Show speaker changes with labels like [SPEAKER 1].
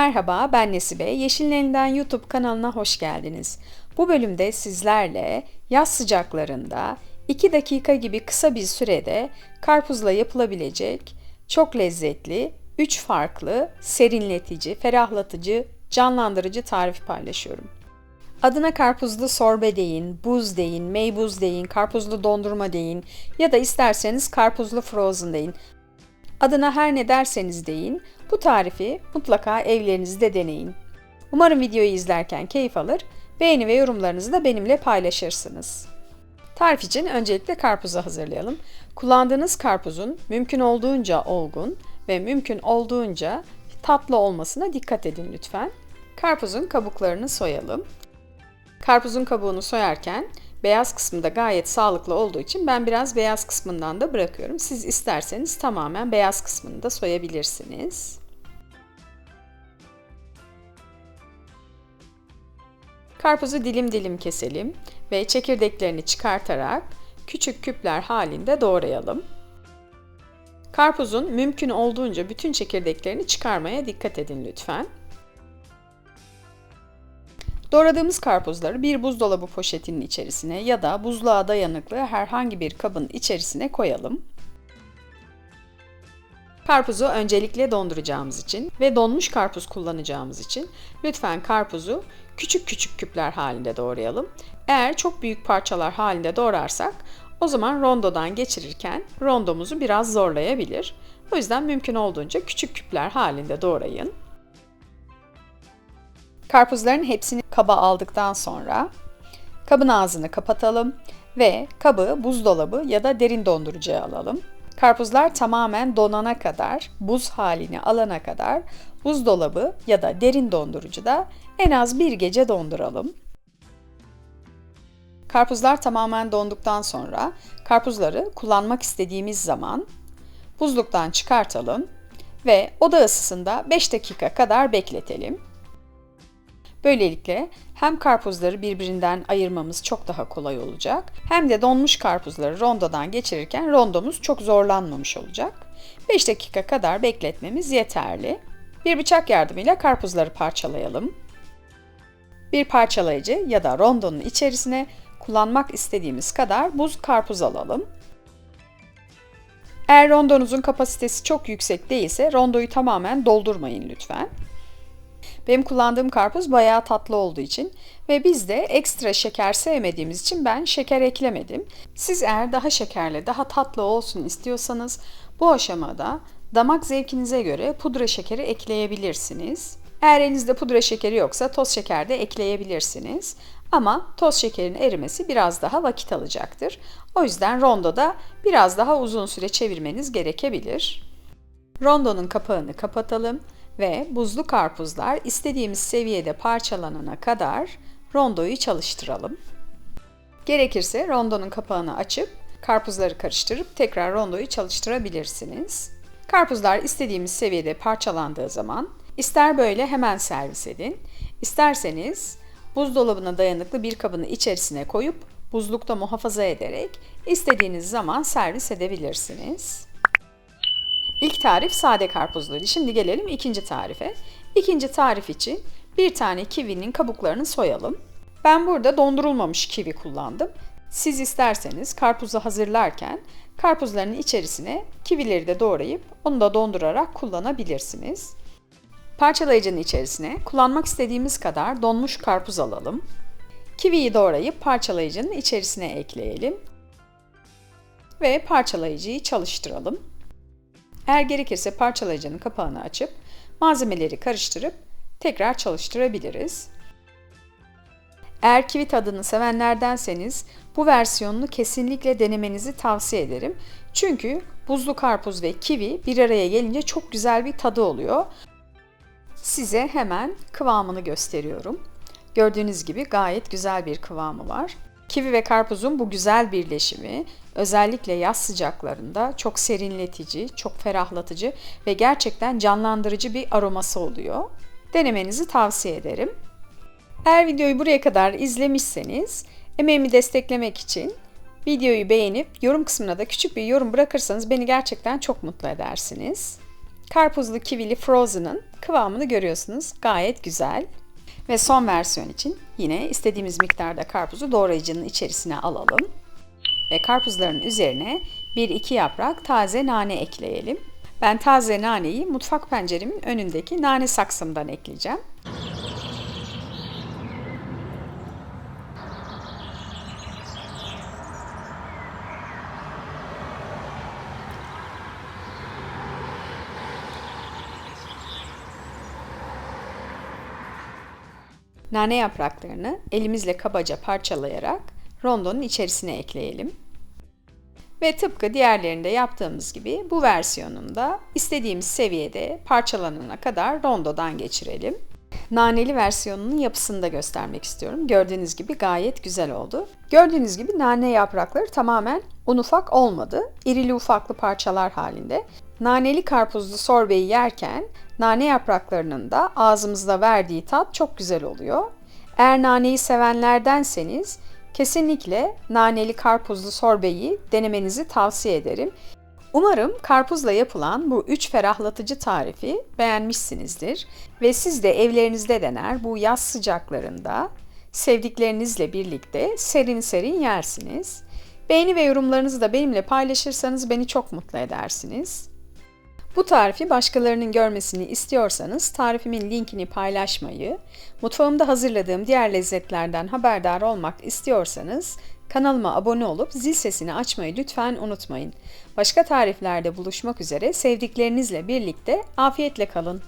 [SPEAKER 1] Merhaba ben Nesibe. Yeşilin Elinden YouTube kanalına hoş geldiniz. Bu bölümde sizlerle yaz sıcaklarında 2 dakika gibi kısa bir sürede karpuzla yapılabilecek çok lezzetli, 3 farklı, serinletici, ferahlatıcı, canlandırıcı tarif paylaşıyorum. Adına karpuzlu sorbe deyin, buz deyin, meybuz deyin, karpuzlu dondurma deyin ya da isterseniz karpuzlu frozen deyin. Adına her ne derseniz deyin, bu tarifi mutlaka evlerinizde deneyin. Umarım videoyu izlerken keyif alır, beğeni ve yorumlarınızı da benimle paylaşırsınız. Tarif için öncelikle karpuzu hazırlayalım. Kullandığınız karpuzun mümkün olduğunca olgun ve mümkün olduğunca tatlı olmasına dikkat edin lütfen. Karpuzun kabuklarını soyalım. Karpuzun kabuğunu soyarken beyaz kısmı da gayet sağlıklı olduğu için ben biraz beyaz kısmından da bırakıyorum. Siz isterseniz tamamen beyaz kısmını da soyabilirsiniz. Karpuzu dilim dilim keselim ve çekirdeklerini çıkartarak küçük küpler halinde doğrayalım. Karpuzun mümkün olduğunca bütün çekirdeklerini çıkarmaya dikkat edin lütfen. Doğradığımız karpuzları bir buzdolabı poşetinin içerisine ya da buzluğa dayanıklı herhangi bir kabın içerisine koyalım. Karpuzu öncelikle donduracağımız için ve donmuş karpuz kullanacağımız için lütfen karpuzu küçük küçük küpler halinde doğrayalım. Eğer çok büyük parçalar halinde doğrarsak o zaman rondodan geçirirken rondomuzu biraz zorlayabilir. O yüzden mümkün olduğunca küçük küpler halinde doğrayın. Karpuzların hepsini kaba aldıktan sonra kabın ağzını kapatalım ve kabı buzdolabı ya da derin dondurucuya alalım. Karpuzlar tamamen donana kadar, buz halini alana kadar buzdolabı ya da derin dondurucuda en az bir gece donduralım. Karpuzlar tamamen donduktan sonra karpuzları kullanmak istediğimiz zaman buzluktan çıkartalım ve oda ısısında 5 dakika kadar bekletelim. Böylelikle hem karpuzları birbirinden ayırmamız çok daha kolay olacak hem de donmuş karpuzları rondodan geçirirken rondomuz çok zorlanmamış olacak. 5 dakika kadar bekletmemiz yeterli. Bir bıçak yardımıyla karpuzları parçalayalım. Bir parçalayıcı ya da rondonun içerisine kullanmak istediğimiz kadar buz karpuz alalım. Eğer rondonuzun kapasitesi çok yüksek değilse rondoyu tamamen doldurmayın lütfen. Benim kullandığım karpuz bayağı tatlı olduğu için ve biz de ekstra şeker sevmediğimiz için ben şeker eklemedim. Siz eğer daha şekerli, daha tatlı olsun istiyorsanız bu aşamada damak zevkinize göre pudra şekeri ekleyebilirsiniz. Eğer elinizde pudra şekeri yoksa toz şeker de ekleyebilirsiniz. Ama toz şekerin erimesi biraz daha vakit alacaktır. O yüzden rondoda biraz daha uzun süre çevirmeniz gerekebilir. Rondonun kapağını kapatalım ve buzlu karpuzlar istediğimiz seviyede parçalanana kadar rondoyu çalıştıralım. Gerekirse rondonun kapağını açıp karpuzları karıştırıp tekrar rondoyu çalıştırabilirsiniz. Karpuzlar istediğimiz seviyede parçalandığı zaman ister böyle hemen servis edin, isterseniz buzdolabına dayanıklı bir kabını içerisine koyup buzlukta muhafaza ederek istediğiniz zaman servis edebilirsiniz. İlk tarif sade karpuzluydu. Şimdi gelelim ikinci tarife. İkinci tarif için bir tane kivinin kabuklarını soyalım. Ben burada dondurulmamış kivi kullandım. Siz isterseniz karpuzu hazırlarken karpuzların içerisine kivileri de doğrayıp onu da dondurarak kullanabilirsiniz. Parçalayıcının içerisine kullanmak istediğimiz kadar donmuş karpuz alalım. Kiviyi doğrayıp parçalayıcının içerisine ekleyelim ve parçalayıcıyı çalıştıralım. Eğer gerekirse parçalayıcının kapağını açıp malzemeleri karıştırıp tekrar çalıştırabiliriz. Eğer kivi tadını sevenlerdenseniz bu versiyonunu kesinlikle denemenizi tavsiye ederim. Çünkü buzlu karpuz ve kivi bir araya gelince çok güzel bir tadı oluyor. Size hemen kıvamını gösteriyorum. Gördüğünüz gibi gayet güzel bir kıvamı var. Kivi ve karpuzun bu güzel birleşimi özellikle yaz sıcaklarında çok serinletici, çok ferahlatıcı ve gerçekten canlandırıcı bir aroması oluyor. Denemenizi tavsiye ederim. Eğer videoyu buraya kadar izlemişseniz emeğimi desteklemek için videoyu beğenip yorum kısmına da küçük bir yorum bırakırsanız beni gerçekten çok mutlu edersiniz. Karpuzlu kivili frozen'ın kıvamını görüyorsunuz. Gayet güzel. Ve son versiyon için yine istediğimiz miktarda karpuzu doğrayıcının içerisine alalım. Ve karpuzların üzerine 1-2 yaprak taze nane ekleyelim. Ben taze naneyi mutfak penceremin önündeki nane saksımdan ekleyeceğim. Nane yapraklarını elimizle kabaca parçalayarak rondonun içerisine ekleyelim. Ve tıpkı diğerlerinde yaptığımız gibi bu versiyonunda istediğimiz seviyede parçalanana kadar rondodan geçirelim. Naneli versiyonunun yapısını da göstermek istiyorum. Gördüğünüz gibi gayet güzel oldu. Gördüğünüz gibi nane yaprakları tamamen un ufak olmadı. İrili ufaklı parçalar halinde. Naneli karpuzlu sorbeyi yerken nane yapraklarının da ağzımızda verdiği tat çok güzel oluyor. Eğer naneyi sevenlerdenseniz kesinlikle naneli karpuzlu sorbeyi denemenizi tavsiye ederim. Umarım karpuzla yapılan bu üç ferahlatıcı tarifi beğenmişsinizdir ve siz de evlerinizde dener bu yaz sıcaklarında sevdiklerinizle birlikte serin serin yersiniz. Beğeni ve yorumlarınızı da benimle paylaşırsanız beni çok mutlu edersiniz. Bu tarifi başkalarının görmesini istiyorsanız tarifimin linkini paylaşmayı, mutfağımda hazırladığım diğer lezzetlerden haberdar olmak istiyorsanız kanalıma abone olup zil sesini açmayı lütfen unutmayın. Başka tariflerde buluşmak üzere sevdiklerinizle birlikte afiyetle kalın.